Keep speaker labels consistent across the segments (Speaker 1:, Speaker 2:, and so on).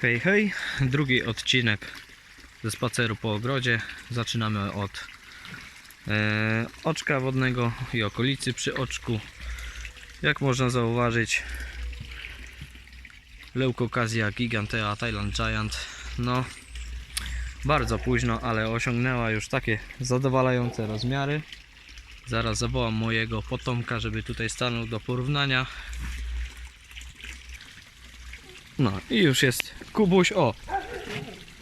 Speaker 1: Hej, hej, drugi odcinek ze spaceru po ogrodzie. Zaczynamy od e, oczka wodnego i okolicy przy oczku. Jak można zauważyć, Leukokazja gigantea Thailand Giant. No, bardzo późno, ale osiągnęła już takie zadowalające rozmiary. Zaraz zawołam mojego potomka, żeby tutaj stanął do porównania. No i już jest Kubuś. O!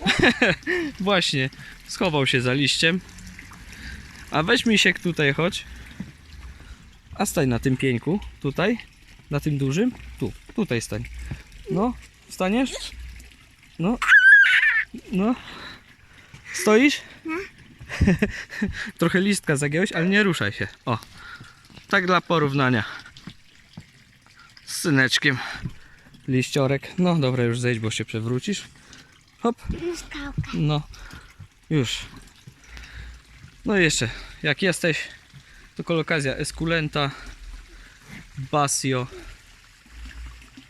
Speaker 1: Właśnie, schował się za liściem. A weź mi się tutaj, chodź. A stań na tym pieńku, tutaj, na tym dużym. Tu, tutaj stań. No, staniesz? No, no. Stoisz? Trochę listka zagiąłeś, ale nie ruszaj się. O, tak dla porównania. Z syneczkiem. Liściorek. No dobra, już zejdź, bo się przewrócisz. Hop. No, już. No i jeszcze, jak jesteś, to kolokazja Esculenta, Basio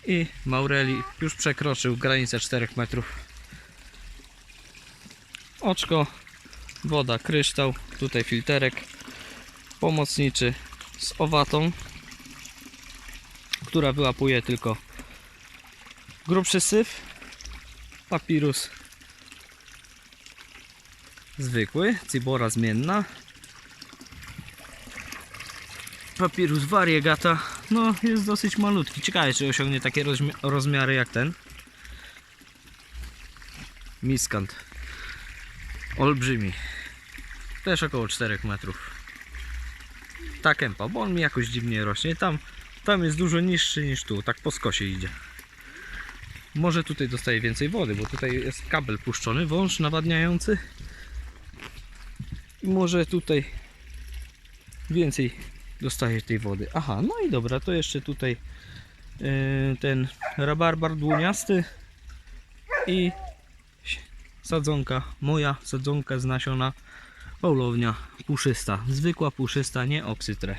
Speaker 1: i Maureli już przekroczył granicę 4 metrów. Oczko, woda, kryształ, tutaj filterek pomocniczy z owatą, która wyłapuje tylko grubszy syf, papirus. Zwykły, cybora zmienna, papirus variegata, no jest dosyć malutki, ciekawe czy osiągnie takie rozmi- rozmiary jak ten. Miskant, olbrzymi, też około 4 metrów. Ta kępa, bo on mi jakoś dziwnie rośnie, tam, tam jest dużo niższy niż tu, tak po skosie idzie. Może tutaj dostaje więcej wody, bo tutaj jest kabel puszczony, wąż nawadniający. Może tutaj więcej dostaje tej wody. Aha, no i dobra, to jeszcze tutaj e, ten rabarbar dłoniasty i sadzonka, moja sadzonka z nasiona Paulownia puszysta, zwykła puszysta, nie oksytre.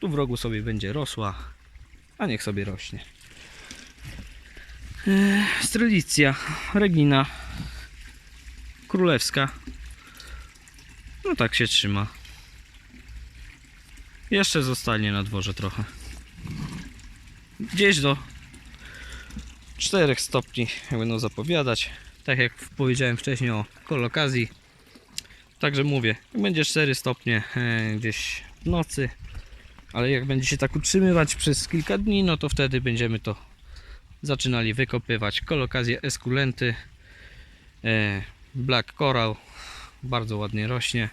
Speaker 1: Tu w rogu sobie będzie rosła, a niech sobie rośnie. Strelicja, Regina, Królewska. No tak się trzyma. Jeszcze zostanie na dworze trochę. Gdzieś do 4 stopni będą zapowiadać. Tak jak powiedziałem wcześniej o kolokazji. Także mówię, będzie 4 stopnie e, gdzieś w nocy, ale jak będzie się tak utrzymywać przez kilka dni, no to wtedy będziemy to zaczynali wykopywać kolokazję eskulenty. E, black coral bardzo ładnie rośnie.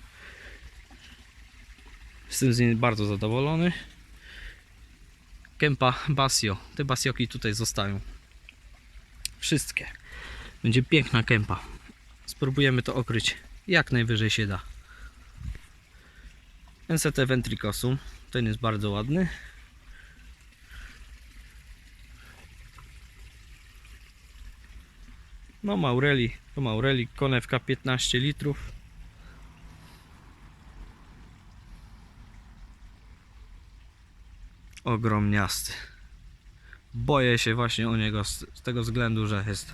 Speaker 1: Jestem z niej bardzo zadowolony. Kępa basio. Te basioki tutaj zostają. Wszystkie. Będzie piękna kępa spróbujemy to okryć jak najwyżej się da. NCT ventricosum. Ten jest bardzo ładny No Maureli, to Maureli, konewka 15 litrów. Ogromniasty. Boję się właśnie o niego z, z tego względu, że jest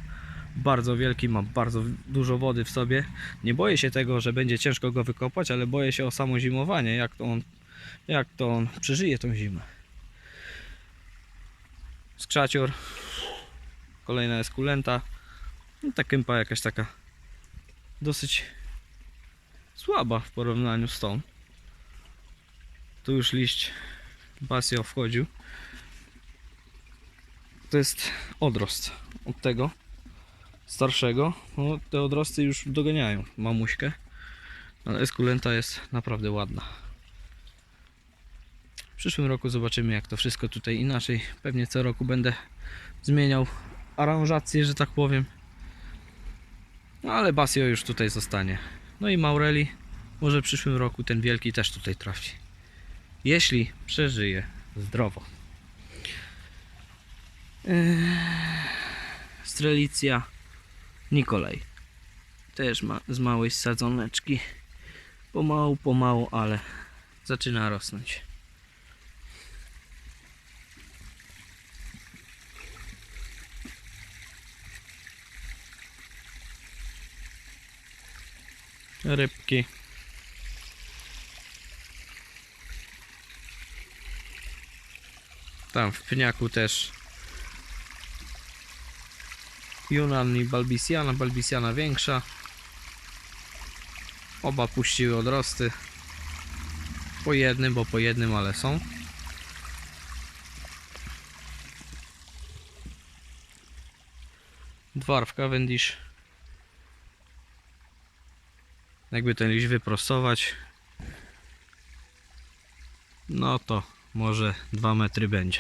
Speaker 1: bardzo wielki, ma bardzo dużo wody w sobie. Nie boję się tego, że będzie ciężko go wykopać, ale boję się o samo zimowanie, jak to on, jak to on przeżyje tą zimę. Skrzacior, kolejna jest kulenta. No, ta kępa jakaś taka dosyć słaba w porównaniu z tą. Tu już liść Basio wchodził. To jest odrost od tego starszego. No, te odrosty już doganiają mamuśkę. Ale eskulenta jest naprawdę ładna. W przyszłym roku zobaczymy jak to wszystko tutaj inaczej. Pewnie co roku będę zmieniał aranżację, że tak powiem. No ale Basio już tutaj zostanie. No i Maureli może w przyszłym roku ten wielki też tutaj trafi. Jeśli przeżyje zdrowo. Eee, Strelicja Nikolaj. Też ma z małej sadzoneczki. Pomału, pomału, ale zaczyna rosnąć. Rybki. Tam w pniaku też Yunan i Balbisiana, Balbisiana większa. Oba puściły odrosty. Po jednym, bo po jednym, ale są. Dwarf Cavendish. Jakby ten liść wyprostować, no to może 2 metry będzie.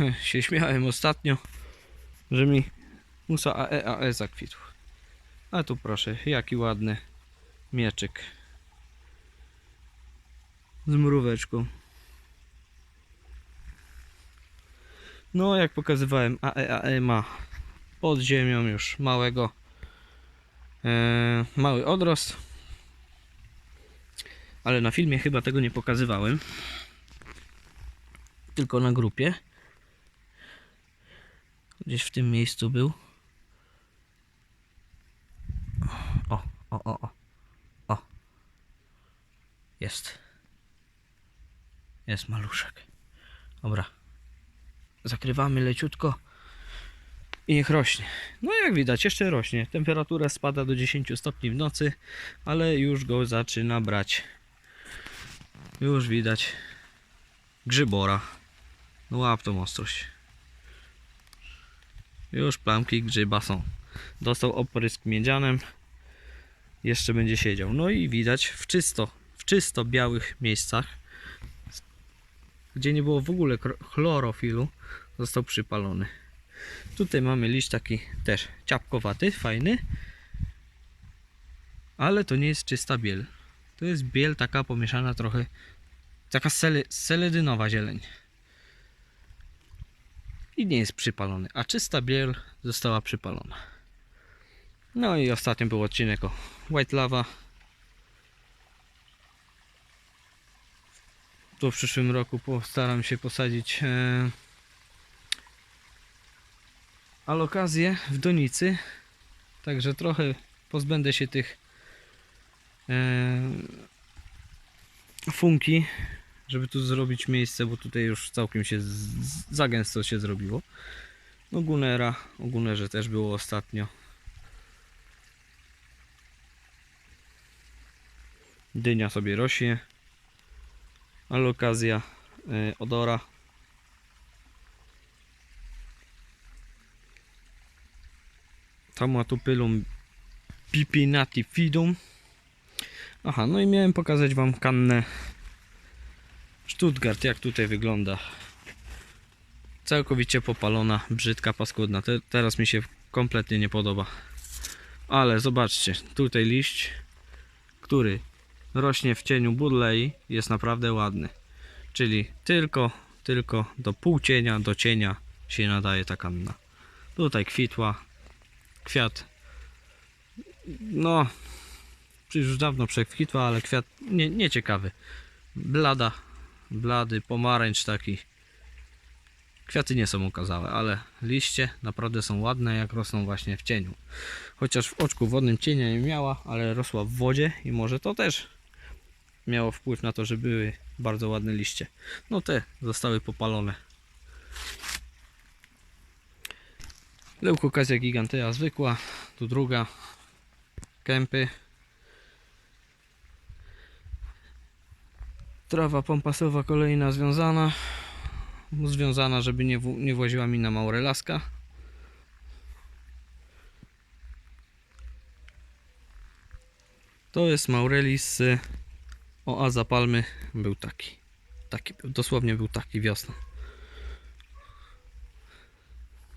Speaker 1: się śmiałem ostatnio, że mi musa AE AE zakwitł. A tu proszę, jaki ładny mieczyk z mróweczką. No, jak pokazywałem, AE AE ma pod ziemią już małego e, mały odrost. Ale na filmie chyba tego nie pokazywałem. Tylko na grupie. Gdzieś w tym miejscu był. O, o, o, o. O. Jest. Jest maluszek. Dobra. Zakrywamy leciutko i niech rośnie. No jak widać, jeszcze rośnie. Temperatura spada do 10 stopni w nocy, ale już go zaczyna brać. Już widać grzybora. No łap tą ostrość. Już plamki grzyba są. Dostał oprysk miedzianem. Jeszcze będzie siedział. No i widać w czysto, w czysto białych miejscach, gdzie nie było w ogóle chlorofilu, został przypalony. Tutaj mamy liść taki też ciapkowaty, fajny. Ale to nie jest czysta biel. To jest biel taka pomieszana trochę, taka sele, seledynowa zieleń. I nie jest przypalony, a czysta biel została przypalona. No i ostatnio był odcinek o White Lava. To w przyszłym roku postaram się posadzić e, alokację w donicy. Także trochę pozbędę się tych e, funki, żeby tu zrobić miejsce, bo tutaj już całkiem się za gęsto się zrobiło. No Gunera, o Gunerze też było ostatnio. Dynia sobie rośnie. Alokazja y, Odora. Tamatupylum pipinati fidum. Aha, no i miałem pokazać Wam kannę Stuttgart, jak tutaj wygląda. Całkowicie popalona, brzydka, paskudna. Te, teraz mi się kompletnie nie podoba. Ale zobaczcie, tutaj liść, który rośnie w cieniu budlei, jest naprawdę ładny. Czyli tylko, tylko do półcienia, do cienia się nadaje ta kanna. Tutaj kwitła, kwiat. No, już dawno przekwitła, ale kwiat nie, nieciekawy. Blada, blady, pomarańcz taki. Kwiaty nie są okazałe, ale liście naprawdę są ładne, jak rosną właśnie w cieniu. Chociaż w oczku wodnym cienia nie miała, ale rosła w wodzie i może to też miało wpływ na to, że były bardzo ładne liście. No te zostały popalone. Leukokazja gigantea zwykła, tu druga, kępy. Trawa pompasowa kolejna związana. Związana, żeby nie, nie właziła mi na maurelaska. To jest Maurelis z Oaza Palmy. Był taki. taki dosłownie był taki wiosna.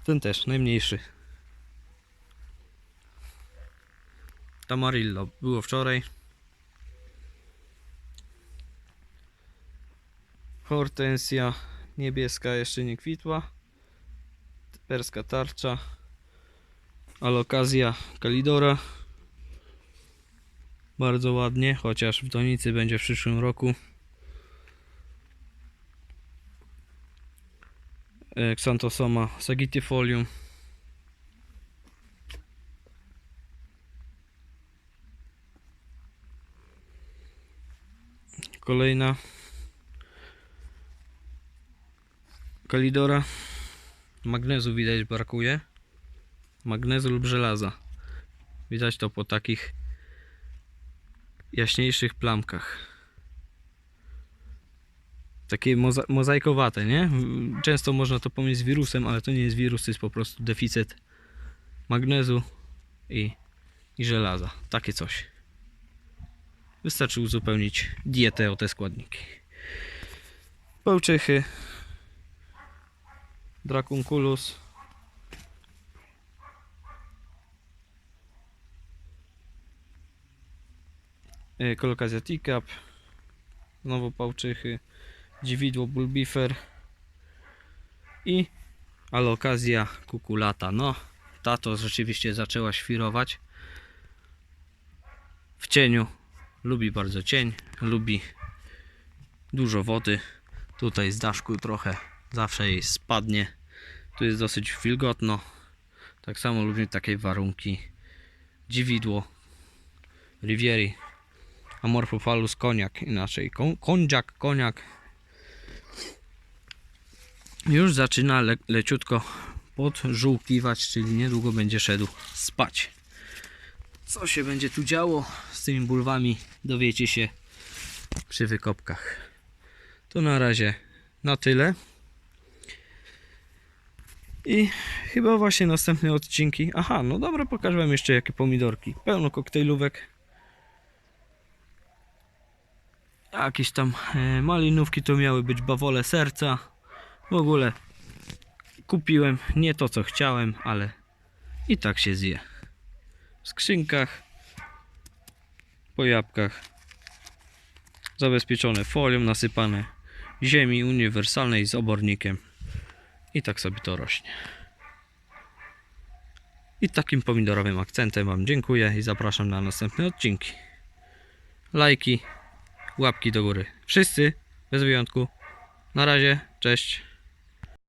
Speaker 1: Ten też, najmniejszy. Tamarillo było wczoraj. Hortensja niebieska jeszcze nie kwitła. Perska tarcza. Alokazja kalidora. Bardzo ładnie, chociaż w donicy będzie w przyszłym roku. e, Xanthosoma sagitifolium. Kolejna Kalidora. Magnezu widać brakuje. Magnezu lub żelaza. Widać to po takich jaśniejszych plamkach. Takie moza mozaikowate, nie? Często można to pomylić z wirusem, ale to nie jest wirus, to jest po prostu deficyt magnezu i, i żelaza. Takie coś. Wystarczy uzupełnić dietę o te składniki. Pełczychy. Dracunculus. Kolokazja teacup. Znowu pałczychy. Dziwidło bulbifer. I alokazja kukulata. No, ta to rzeczywiście zaczęła świrować. W cieniu. Lubi bardzo cień. Lubi dużo wody. Tutaj z daszku trochę zawsze jej spadnie. Tu jest dosyć wilgotno. Tak samo lubię takie warunki. Dziwidło. Rivieri. Amorphophallus koniak. Inaczej. Kon- Kondziak, koniak. Już zaczyna le leciutko podżółkiwać, czyli niedługo będzie szedł spać. Co się będzie tu działo z tymi bulwami dowiecie się przy wykopkach. To na razie na tyle. I chyba właśnie następne odcinki. Aha, no dobra, pokażę wam jeszcze jakie pomidorki. Pełno koktajlówek. Jakieś tam e, malinówki to miały być bawole serca. W ogóle kupiłem nie to co chciałem, ale i tak się zje. W skrzynkach, po jabłkach, zabezpieczone folią, nasypane ziemi uniwersalnej z obornikiem. I tak sobie to rośnie. I takim pomidorowym akcentem Wam dziękuję i zapraszam na następne odcinki. Lajki, łapki do góry. Wszyscy, bez wyjątku. Na razie, cześć.